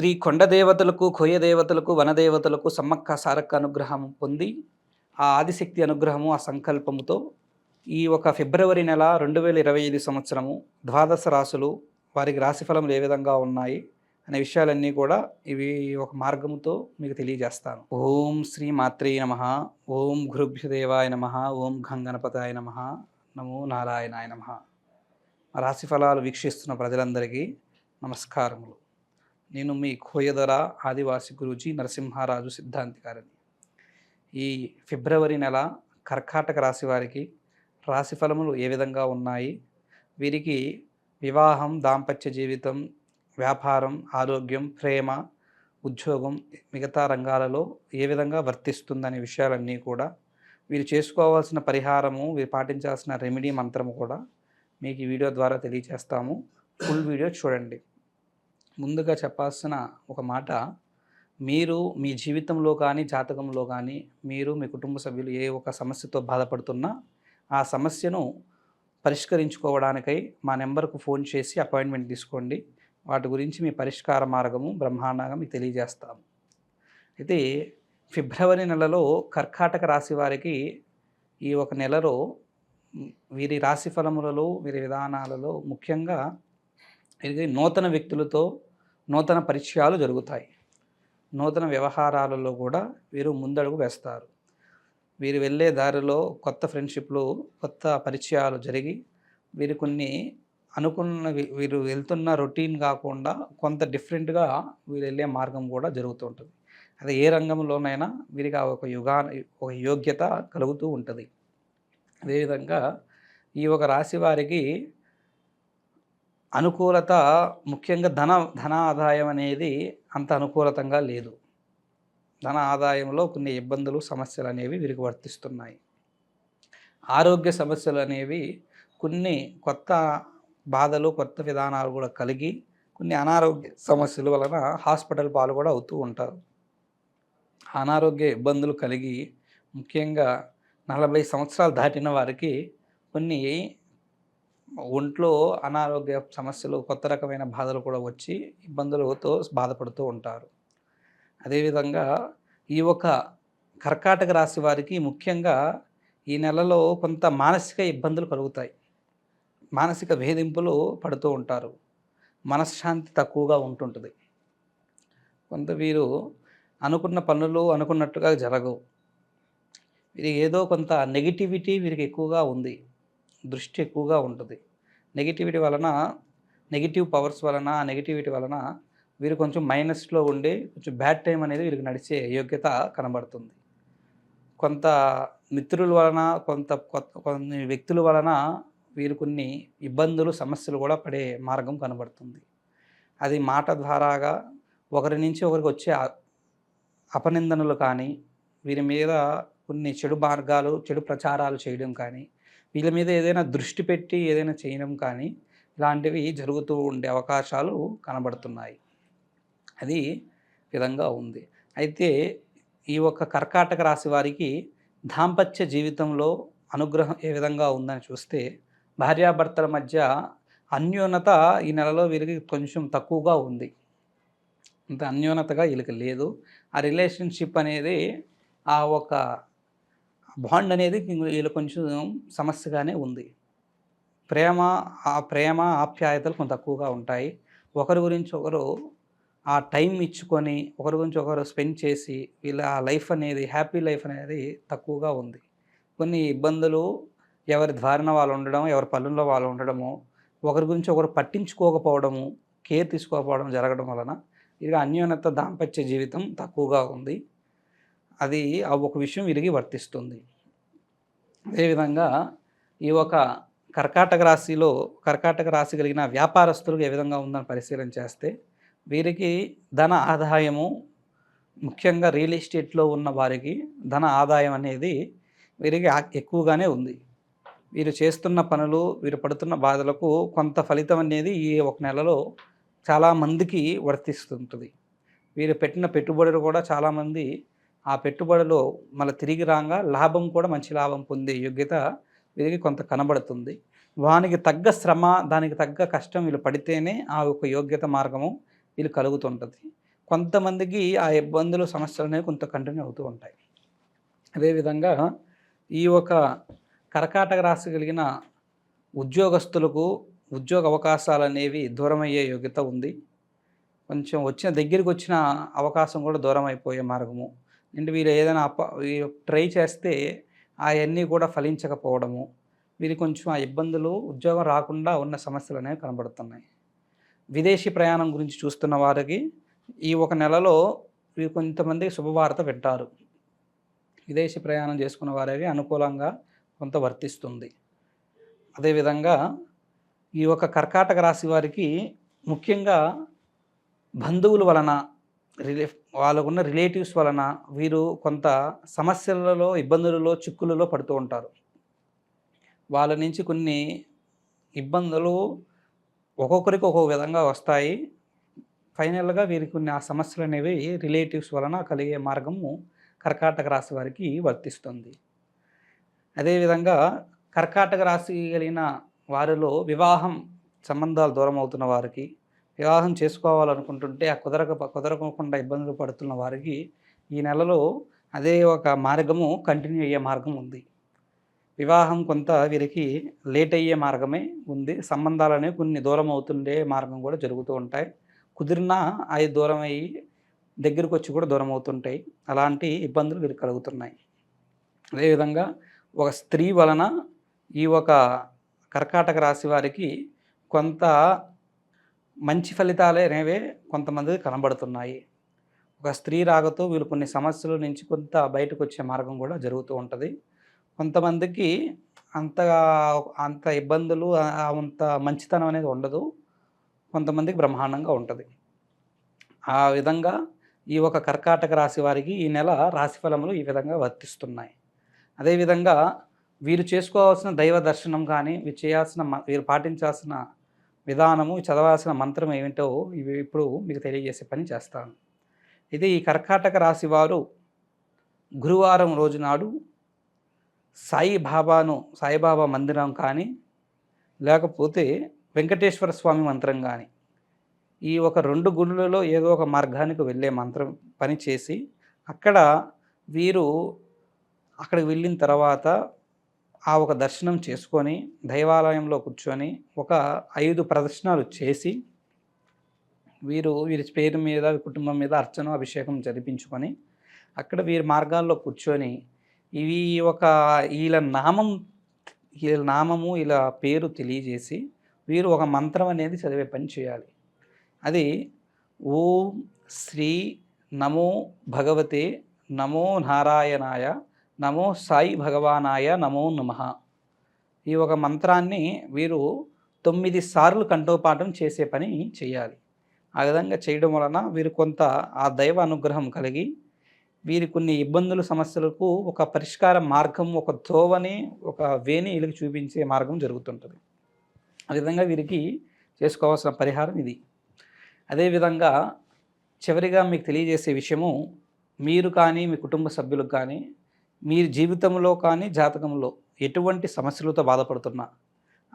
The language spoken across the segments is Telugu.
శ్రీ కొండ దేవతలకు కొయ్య దేవతలకు వనదేవతలకు సమ్మక్క సారక్క అనుగ్రహం పొంది ఆ ఆదిశక్తి అనుగ్రహము ఆ సంకల్పముతో ఈ ఒక ఫిబ్రవరి నెల రెండు వేల ఇరవై ఐదు సంవత్సరము ద్వాదశ రాసులు వారికి రాశిఫలములు ఏ విధంగా ఉన్నాయి అనే విషయాలన్నీ కూడా ఇవి ఒక మార్గముతో మీకు తెలియజేస్తాను. ఓం శ్రీ మాత్రే నమ. ఓం గురుభ్యదేవాయ నమ. ఓం గంగణపతాయ నమ. నమో నారాయణాయ నమ. రాశి ఫలాలు వీక్షిస్తున్న ప్రజలందరికీ నమస్కారములు. నేను మీ కోయదర ఆదివాసి గురూజీ నరసింహారాజు సిద్ధాంతి గారిని. ఈ ఫిబ్రవరి నెల కర్కాటక రాశి వారికి రాశి ఫలములు ఏ విధంగా ఉన్నాయి? వీరికి వివాహం దాంపత్య జీవితం వ్యాపారం ఆరోగ్యం ప్రేమ ఉద్యోగం మిగతా రంగాలలో ఏ విధంగా వర్తిస్తుందనే విషయాలన్నీ కూడా వీరు చేసుకోవాల్సిన పరిహారము వీరు పాటించాల్సిన రెమెడీ మంత్రము కూడా మీకు ఈ వీడియో ద్వారా తెలియజేస్తాము ఫుల్ వీడియో చూడండి. ముందుగా చెప్పాల్సిన ఒక మాట మీరు మీ జీవితంలో కానీ జాతకంలో కానీ మీరు మీ కుటుంబ సభ్యులు ఏ ఒక సమస్యతో బాధపడుతున్నా ఆ సమస్యను పరిష్కరించుకోవడానికై మా నెంబర్కు ఫోన్ చేసి అపాయింట్మెంట్ తీసుకోండి. వాటి గురించి మీ పరిష్కార మార్గము బ్రహ్మాండంగా మీకు తెలియజేస్తాము అయితే ఫిబ్రవరి నెలలో కర్కాటక రాశి వారికి ఈ ఒక నెలలో వీరి రాశి ఫలములలో వీరి విధానాలలో ముఖ్యంగా ఇది నూతన వ్యక్తులతో నూతన పరిచయాలు జరుగుతాయి. నూతన వ్యవహారాలలో కూడా వీరు ముందడుగు వేస్తారు. వీరు వెళ్ళే దారిలో కొత్త ఫ్రెండ్షిప్లు కొత్త పరిచయాలు జరిగి వీరు కొన్ని అనుకున్న వీరు వెళ్తున్న రొటీన్ కాకుండా కొంత డిఫరెంట్గా వీరు వెళ్ళే మార్గం కూడా జరుగుతుంటుంది అది ఏ రంగంలోనైనా వీరికి ఆ ఒక యుగా ఒక యోగ్యత కలుగుతూ ఉంటుంది. అదేవిధంగా ఈ ఒక రాశి వారికి అనుకూలత ముఖ్యంగా ధన ధన ఆదాయం అనేది అంత అనుకూలతంగా లేదు. ధన ఆదాయంలో కొన్ని ఇబ్బందులు సమస్యలు అనేవి వీరికి వర్తిస్తున్నాయి. ఆరోగ్య సమస్యలు అనేవి కొన్ని కొత్త బాధలు కొత్త విధానాలు కూడా కలిగి కొన్ని అనారోగ్య సమస్యల వలన హాస్పిటల్ పాలు కూడా అవుతూ ఉంటారు. అనారోగ్య ఇబ్బందులు కలిగి ముఖ్యంగా నలభై సంవత్సరాలు దాటిన వారికి కొన్ని ఒంట్లో అనారోగ్య సమస్యలు కొత్త రకమైన బాధలు కూడా వచ్చి ఇబ్బందులతో బాధపడుతూ ఉంటారు. అదేవిధంగా ఈ ఒక కర్కాటక రాశి వారికి ముఖ్యంగా ఈ నెలలో కొంత మానసిక ఇబ్బందులు కలుగుతాయి. మానసిక వేధింపులు పడుతూ ఉంటారు. మనశ్శాంతి తక్కువగా ఉంటుంటుంది. కొంత వీరు అనుకున్న పనులు అనుకున్నట్టుగా జరగవు. వీరికి ఏదో కొంత నెగిటివిటీ వీరికి ఎక్కువగా ఉంది. దృష్టి ఎక్కువగా ఉంటుంది. నెగిటివిటీ వలన నెగిటివ్ పవర్స్ వలన ఆ నెగిటివిటీ వలన వీరు కొంచెం మైనస్లో ఉండి కొంచెం బ్యాడ్ టైం అనేది వీరికి నడిచే యోగ్యత కనబడుతుంది. కొంత మిత్రుల వలన కొంత కొత్త కొన్ని వ్యక్తుల వలన వీరు కొన్ని ఇబ్బందులు సమస్యలు కూడా పడే మార్గం కనబడుతుంది. అది మాట ద్వారాగా ఒకరి నుంచి ఒకరికి వచ్చే అపనిందనలు కానీ వీరి మీద కొన్ని చెడు మార్గాలు చెడు ప్రచారాలు చేయడం కానీ వీళ్ళ మీద ఏదైనా దృష్టి పెట్టి ఏదైనా చేయడం కానీ ఇలాంటివి జరుగుతూ ఉండే అవకాశాలు కనబడుతున్నాయి. అది విధంగా ఉంది. అయితే ఈ ఒక కర్కాటక రాశి వారికి దాంపత్య జీవితంలో అనుగ్రహం ఏ విధంగా ఉందని చూస్తే భార్యాభర్తల మధ్య అన్యోన్యత ఈ నెలలో వీరికి కొంచెం తక్కువగా ఉంది. అంత అన్యోన్యతగా వీళ్ళకి లేదు. ఆ రిలేషన్షిప్ అనేది ఆ ఒక బాండ్ అనేది వీళ్ళు కొంచెం సమస్యగానే ఉంది. ప్రేమ ఆ ప్రేమ ఆప్యాయతలు కొంత తక్కువగా ఉంటాయి. ఒకరి గురించి ఒకరు ఆ టైం ఇచ్చుకొని ఒకరి గురించి ఒకరు స్పెండ్ చేసి వీళ్ళ ఆ లైఫ్ అనేది హ్యాపీ లైఫ్ అనేది తక్కువగా ఉంది. కొన్ని ఇబ్బందులు ఎవరి ద్వారాన వాళ్ళు ఉండడం ఎవరి పనుల్లో వాళ్ళు ఉండడము ఒకరి గురించి ఒకరు పట్టించుకోకపోవడము కేర్ తీసుకోకపోవడం జరగడం వలన ఇది అన్యోన్యత దాంపత్య జీవితం తక్కువగా ఉంది. అది ఆ ఒక విషయం వీరికి వర్తిస్తుంది. అదేవిధంగా ఈ ఒక కర్కాటక రాశిలో కర్కాటక రాశి కలిగిన వ్యాపారస్తులకు ఏ విధంగా ఉందని పరిశీలన చేస్తే వీరికి ధన ఆదాయము ముఖ్యంగా రియల్ ఎస్టేట్లో ఉన్న వారికి ధన ఆదాయం అనేది వీరికి ఎక్కువగానే ఉంది. వీరు చేస్తున్న పనులు వీరు పడుతున్న బాధలకు కొంత ఫలితం అనేది ఈ ఒక నెలలో చాలా మందికి వర్తిస్తుంటుంది. వీరు పెట్టిన పెట్టుబడులు కూడా చాలామంది ఆ పెట్టుబడిలో మళ్ళీ తిరిగి రాగా లాభం కూడా మంచి లాభం పొందే యోగ్యత వీరికి కొంత కనబడుతుంది. వానికి తగ్గ శ్రమ దానికి తగ్గ కష్టం వీళ్ళు పడితేనే ఆ యొక్క యోగ్యత మార్గము వీళ్ళు కలుగుతుంటుంది. కొంతమందికి ఆ ఇబ్బందులు సమస్యలు అనేవి కొంత కంటిన్యూ అవుతూ ఉంటాయి. అదేవిధంగా ఈ ఒక కర్కాటక రాశి కలిగిన ఉద్యోగస్తులకు ఉద్యోగ అవకాశాలు అనేవి దూరమయ్యే యోగ్యత ఉంది. కొంచెం వచ్చిన దగ్గరికి వచ్చిన అవకాశం కూడా దూరం అయిపోయే మార్గము. అంటే వీరు ఏదైనా అప ట్రై చేస్తే అవన్నీ కూడా ఫలించకపోవడము. వీరి కొంచెం ఆ ఇబ్బందులు ఉద్యోగం రాకుండా ఉన్న సమస్యలు అనేవి కనబడుతున్నాయి. విదేశీ ప్రయాణం గురించి చూస్తున్న వారికి ఈ ఒక నెలలో వీరు కొంతమంది శుభవార్త వింటారు. విదేశీ ప్రయాణం చేసుకున్న వారికి అనుకూలంగా కొంత వర్తిస్తుంది. అదేవిధంగా ఈ యొక్క కర్కాటక రాశి వారికి ముఖ్యంగా బంధువుల వలన రిలే వాళ్ళకున్న రిలేటివ్స్ వలన వీరు కొంత సమస్యలలో ఇబ్బందులలో చిక్కులలో పడుతూ ఉంటారు. వాళ్ళ నుంచి కొన్ని ఇబ్బందులు ఒక్కొక్కరికి ఒక్కొక్క విధంగా వస్తాయి. ఫైనల్గా వీరికి కొన్ని ఆ సమస్యలు అనేవి రిలేటివ్స్ వలన కలిగే మార్గము కర్కాటక రాశి వారికి వర్తిస్తుంది. అదేవిధంగా కర్కాటక రాశి కలిగిన వారిలో వివాహం సంబంధాలు దూరం అవుతున్న వారికి వివాహం చేసుకోవాలనుకుంటుంటే ఆ కుదరక కుదరకుండా ఇబ్బందులు పడుతున్న వారికి ఈ నెలలో అదే ఒక మార్గము కంటిన్యూ అయ్యే మార్గం ఉంది. వివాహం కొంత వీరికి లేట్ అయ్యే మార్గమే ఉంది. సంబంధాలనే కొన్ని దూరం అవుతుండే మార్గం కూడా జరుగుతూ ఉంటాయి. కుదిరినా అవి దూరం అయ్యి దగ్గరకు వచ్చి కూడా దూరం అవుతుంటాయి. అలాంటి ఇబ్బందులు వీరికి కలుగుతున్నాయి. అదేవిధంగా ఒక స్త్రీ వలన ఈ ఒక కర్కాటక రాశి వారికి కొంత మంచి ఫలితాలు అనేవే కొంతమంది కనబడుతున్నాయి. ఒక స్త్రీ రాగతో వీళ్ళు కొన్ని సమస్యల నుంచి కొంత బయటకు వచ్చే మార్గం కూడా జరుగుతూ ఉంటుంది. కొంతమందికి అంతగా అంత ఇబ్బందులు అంత మంచితనం అనేది ఉండదు. కొంతమందికి బ్రహ్మాండంగా ఉంటుంది. ఆ విధంగా ఈ ఒక కర్కాటక రాశి వారికి ఈ నెల రాశి ఫలములు ఈ విధంగా వర్తిస్తున్నాయి. అదేవిధంగా వీరు చేసుకోవాల్సిన దైవ దర్శనం కానీ వీరు చేయాల్సిన వీరు పాటించాల్సిన విధానము చదవాల్సిన మంత్రం ఏమిటో ఇవి ఇప్పుడు మీకు తెలియజేసే పని చేస్తాను. ఇది ఈ కర్కాటక రాశి వారు గురువారం రోజు నాడు సాయిబాబాను సాయిబాబా మందిరం కానీ లేకపోతే వెంకటేశ్వర స్వామి మంత్రం కానీ ఈ ఒక రెండు గుళ్ళలో ఏదో ఒక మార్గానికి వెళ్ళే మంత్రం పని చేసి అక్కడ వీరు అక్కడికి వెళ్ళిన తర్వాత ఆ ఒక దర్శనం చేసుకొని దైవాలయంలో కూర్చొని ఒక ఐదు ప్రదర్శనలు చేసి వీరు వీరి పేరు మీద కుటుంబం మీద అర్చన అభిషేకం జరిపించుకొని అక్కడ వీరి మార్గాల్లో కూర్చొని ఇవి ఒక వీళ్ళ నామం వీళ్ళ నామము ఇలా పేరు తెలియజేసి వీరు ఒక మంత్రం అనేది చదివే పని చేయాలి. అది ఓం శ్రీ నమో భగవతే నమో నారాయణాయ నమో సాయి భగవానాయ నమో నమ. ఈ ఒక మంత్రాన్ని వీరు తొమ్మిది సార్లు కంఠోపాఠం చేసే పని చేయాలి. ఆ విధంగా చేయడం వలన వీరు కొంత ఆ దైవ అనుగ్రహం కలిగి వీరి కొన్ని ఇబ్బందులు సమస్యలకు ఒక పరిష్కార మార్గం ఒక తోవని ఒక వేని వీళ్ళకి చూపించే మార్గం జరుగుతుంటుంది. ఆ విధంగా వీరికి చేసుకోవాల్సిన పరిహారం ఇది. అదేవిధంగా చివరిగా మీకు తెలియజేసే విషయము మీరు కానీ మీ కుటుంబ సభ్యులకు కానీ మీరు జీవితంలో కానీ జాతకంలో ఎటువంటి సమస్యలతో బాధపడుతున్నా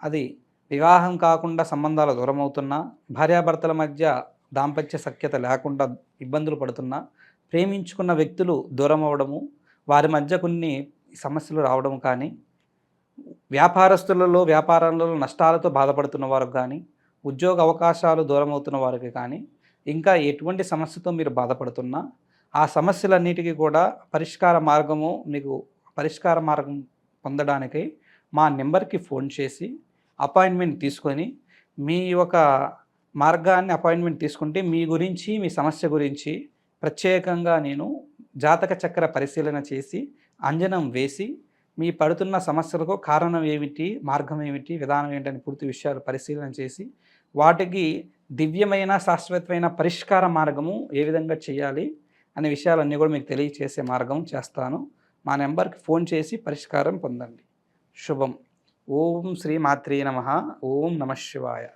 అది వివాహం కాకుండా సంబంధాలు దూరం అవుతున్నా భార్యాభర్తల మధ్య దాంపత్య సఖ్యత లేకుండా ఇబ్బందులు పడుతున్నా ప్రేమించుకున్న వ్యక్తులు దూరం అవడము వారి మధ్య కొన్ని సమస్యలు రావడం కానీ వ్యాపారస్తులలో వ్యాపారంలో నష్టాలతో బాధపడుతున్న వారికి కానీ ఉద్యోగ అవకాశాలు దూరం అవుతున్న వారికి కానీ ఇంకా ఎటువంటి సమస్యతో మీరు బాధపడుతున్నా ఆ సమస్యలన్నిటికీ కూడా పరిష్కార మార్గము మీకు పరిష్కార మార్గం పొందడానికి మా నెంబర్కి ఫోన్ చేసి అపాయింట్మెంట్ తీసుకొని మీ యొక్క మార్గాన్ని అపాయింట్మెంట్ తీసుకుంటే మీ గురించి మీ సమస్య గురించి ప్రత్యేకంగా నేను జాతక చక్ర పరిశీలన చేసి అంజనం వేసి మీ పడుతున్న సమస్యలకు కారణం ఏమిటి మార్గం ఏమిటి విధానం ఏంటని పూర్తి విషయాలు పరిశీలన చేసి వాటికి దివ్యమైన శాశ్వతమైన పరిష్కార మార్గము ఏ విధంగా చేయాలి అనే విషయాలన్నీ కూడా మీకు తెలియచేసే మార్గం చేస్తాను. మా నెంబర్కి ఫోన్ చేసి పరిష్కారం పొందండి. శుభం. ఓం శ్రీ మాత్రే నమ. ఓం నమ శివాయ.